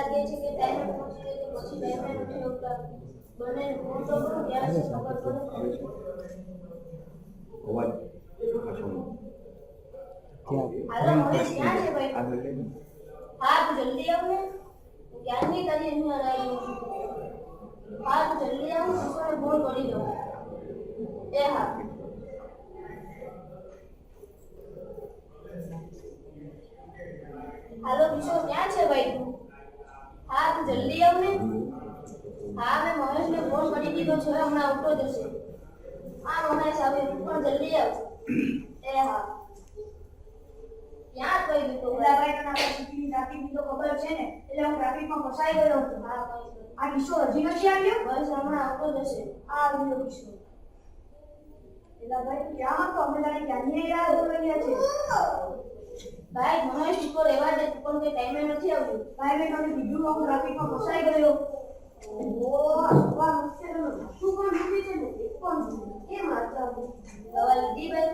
પહેલા છે કે ટાઈમે પહોંચી ગઈ તો પછી ટાઈમે નથી આવતા. બને હું તો કરો છે ખબર પડે અવાજ હા જલ્દી આવ ક્યારની તારી અહીંયા આવી હા જલ્દી આવ શીશોને ફોન કરી દઉં. એ હા. હાલો કિશોર ક્યાં છે ભાઈ તું? હા તું જલ્દી આવ ને. હા મેં મહેશને ફોન કરી દીધો છે હમણાં આવતો જશે. હા મહેશ આવે પણ જલ્દી આવ. એ હા. ક્યાં ગઈ દીધો ભાઈ તને આપણે સિટીની ટ્રાફિકની તો ખબર છે ને એટલે હું ટ્રાફિકમાં ફસાઈ ગયો હતો. હા આ કિશો હજી નથી આવ્યો? બસ હમણાં આવતો જશે. આ આવ્યો કિશો પેલા ભાઈ ક્યાં હતો? અમે જોઈ રહ્યા છે ભાઈ મહેશ ઉપર રહેવા દે પણ કઈ ટાઈમે નથી આવ્યું ભાઈ, મેં તને બીજું કે હું ટ્રાફિકમાં ફસાઈ ગયો. ઓહો, આ સુપર મુશ્કેલ શું પણ મૂકી છે ને? એક પણ. કેમ વાંચતા દવા લીધી ભાઈ?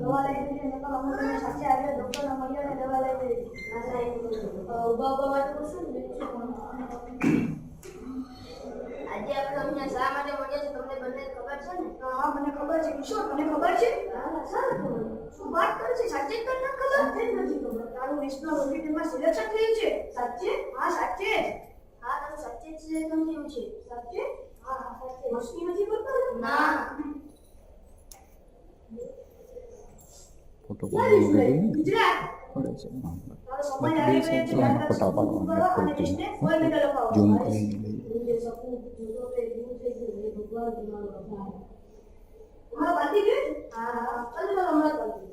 દવા લઈ લીધી ને તો અમે તને સાચે આવ્યા, ડોક્ટરને મળ્યો ને દવા લઈ લીધી ઊભા ઊભા માટે પૂછું ને. આજે આપણે અહીંયા શા માટે મળ્યા છે તમને બંને ખબર છે ને હા મને ખબર છે? કિશોર મને ખબર છે? હા સારું શું વાત કરે છે? સાચે જ તને ખબર? છે નથી ખબર. તારું નેશનલ ઓલિમ્પિકમાં સિલેક્શન થયું છે? સાચે? હા સાચે હા તારું સાચે જ સિલેક્શન થયું છે. સાચે? હા હા સાચે. મસ્તી નથી કરતો ના. ફોટો? ગુજરાત. પડે છે સમય આવી ગયો છે. ફોટા પાડવાના. ઝૂમ કરીને હમણાં બાંધી ગયું છે? હા હા ચાલો ચાલો હમણાં કરી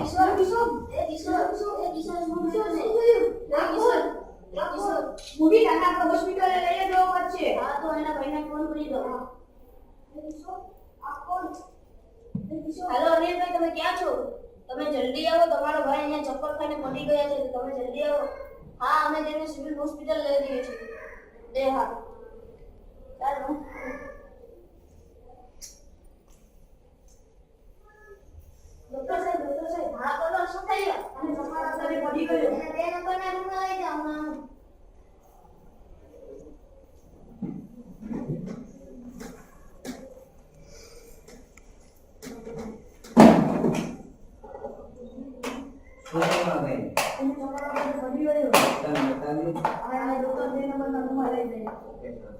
કિશોર કિશોર એ કિશોર એ કિશોર શું થયું? ને એ કિશોર એ મૂવી કાકા હોસ્પિટલે લઈ જવો પડશે. હા તો એના ભાઈને ફોન કરી દો. એ કિશોર, આ કોણ? એ અનિલભાઈ તમે ક્યાં છો? તમે જલ્દી આવો તમારો ભાઈ અહીંયા ચક્કર ખાઈને પડી ગયા છે તમે જલ્દી આવો. હા અમે તેને સિવિલ હોસ્પિટલ લઈ જઈએ છીએ. એ હા ચાલો ડોક્ટર સાહેબ ડોક્ટર સાહેબ હા બોલો શું થયું અને તમારા ઘરે પડી ગયો એને બે નંબરના રૂમમાં લઈ જાઓ હમણાં ગયો તમે બતાવ્યું આ ડોક્ટર બે નંબરના રૂમમાં લઈ જાય ઓકે સર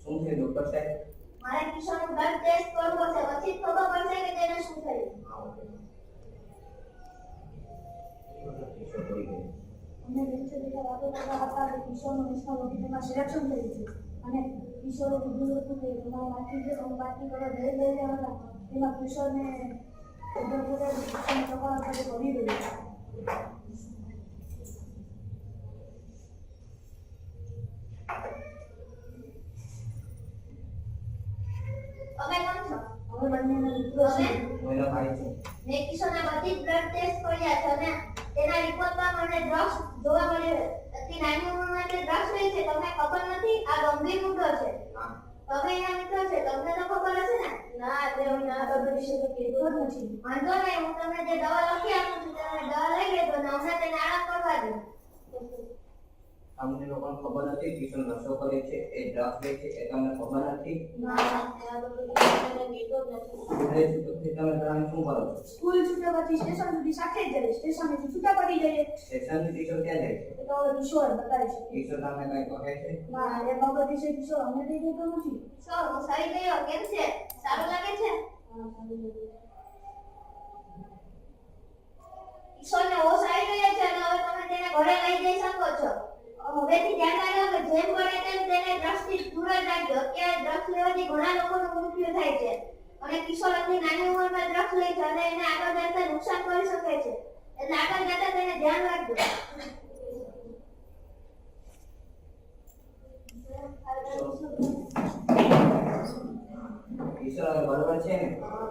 શું છે ડોક્ટર સાહેબ મારે કિશોરનું બ્લડ ટેસ્ટ કરવો છે પછી જ ખબર પડશે કે તેને શું થયું હા ઓકે કિશોર પડી ગયો તમે કોણ છો હવે બંનેના મિત્રો છે હું એનો મેં કિશોરના બધી બ્લડ ટેસ્ટ કર્યા છે અને તેના રિપોર્ટમાં મને ડ્રગ્સ જોવા મળ્યો અતિ નાની ઉંમરમાં તે ડ્રગ્સ લે છે. તમને ખબર નથી? આ ગંભીર મુદ્દો છે. તમે એના મિત્રો છે. તમને તો ખબર હશે ને? ના તે હું ના ખબર વિશે તો કીધું જ નથી. વાંધો નહીં. હું તમને જે દવા લખી આપું છું તમે દવા લઈ લેજો અને હમણાં તેને આરામ કરવા દો. અમને લોકોને ખબર નથી કિશન નશો કરે છે એ ડ્રગ્સ લે છે એ તમને ખબર નથી? તમે તમે શું કરો? છો સ્કૂલ છૂટ્યા પછી સ્ટેશન સુધી સાથે જ જઈએ સ્ટેશનેથી છૂટા પડી જઈએ સ્ટેશનથી કિશોર ક્યાં જાય? છે તો કિશોર બતાવે છે. કિશોર તમને કઈ કહે છે? ના એ બાબત વિશે કિશોર અમને કઈ કહેતો નથી સર હું સારી ગયો કેમ છે? સારું લાગે છે? હા સારું લાગે. ઈશ્વરને હોશ આવી ગયો છે અને હવે તમે તેને ઘરે લઈ જઈ શકો છો હવેથી ધ્યાન રાખજો કે જેમ બને તેમ તેને ડ્રગ્સથી દૂર જ રાખજો અત્યારે ડ્રગ્સ લેવાથી ઘણા લોકોનો મૃત્યુ થાય છે અને કિશોર આટલી નાની ઉંમરમાં ડ્રગ્સ લે છે અને એને આગળ જતા નુકસાન કરી શકે છે એટલે આગળ જતા તેને ધ્યાન રાખજો કિશોર હવે બરોબર છે ને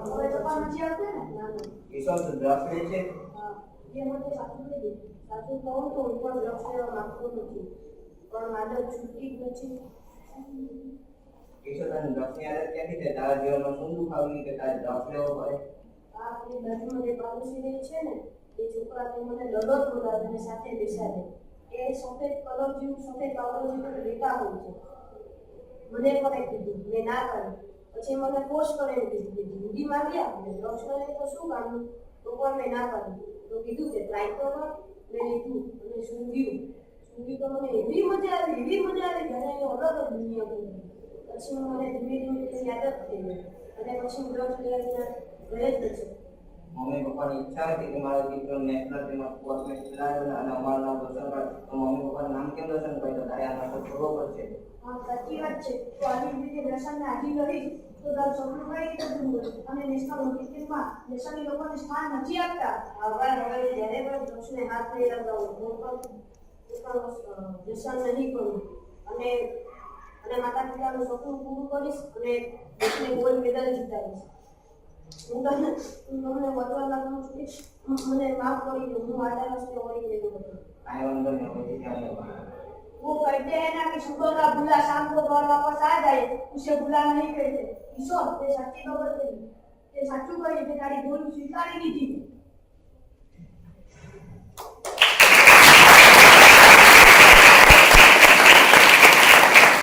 હવે તો પણ નથી આવતું ને કિશોર તો ડ્રગ્સ લે છે હા. જે મને સાચું કહી દે સાચું કહું તો હું પણ ડ્રગ્સ લેવા માંગતો નથી પણ આદત છૂટતી જ નથી તને આદત ક્યાંથી થઈ તારા જીવનમાં શું દુઃખ આવ્યું કે તારે ડ્રગ્સ લેવો બાજુમાં જે પાડોશી રહે છે ને, એ છોકરા તે મને દરરોજ બોલાવે અને સાથે બેસાડે. એ સફેદ કલર જેવું, સફેદ કલર જેવું લેતા હોય છે. મને પણ કીધું, મેં ના કરી. પછી મને પોસ્ટ કરે એમ કીધું કે જિંદગી માંગી આપણે ડ્રગ્સ લઈને તો શું કામનું તો પણ મેં ના કરી. તો કીધું કે ટ્રાય કરો, મેં લીધું અને સૂંઘ્યું સૂંઘ્યું તો મને એવી મજા આવી, એવી મજા આવી જાણે અલગ જ દુનિયા બની પછી મને ધીમે ધીમે તેની આદત થઈ ગઈ અને પછી હું ડ્રગ્સ લેવા રહે જ નથી મમ્મી પપ્પાની ઈચ્છા હતી કે મારો દીકરો નેશનલ ટીમમાં સ્પોર્ટ્સમાં ખેલાડો અને અમારું નામ રોશન કરે તો મમ્મી પપ્પાનું નામ કેમ રોશન કર્યું? તારે આ નાટક છોડવો પડશે. હા સાચી વાત છે. તો આવી રીતે વ્યસનને આધી કરી તો તારું સપનું કઈ રીતે પૂરું અને નેશનલ ઓલિમ્પિકમાં વ્યસની લોકોને સ્થાન નથી આપતા. હવે હવે જ્યારે પણ ડ્રગ્સને હાથ લઈ લગાવું હું પણ હું વ્યસન નહીં કરું અને અને માતા પિતાનું સપનું પૂરું કરીશ અને દેશને ગોલ્ડ મેડલ જીતાડીશ હું તમને હું તમને વચવા લાગુ છું કે મને માફ કરી દો હું આડા રસ્તે વળી ગયો હતો કાંઈ વાંધો નહીં પછી ધ્યાન રાખવાનું. वो कहते हैं ना कि सुबह का भूला शाम को घर वापस आ जाए उसे भूला नहीं कहते ईश्वर તે સાચી બાબત કરી તે સાચું કહ્યું તે તારી ભૂલ સ્વીકારી લીધી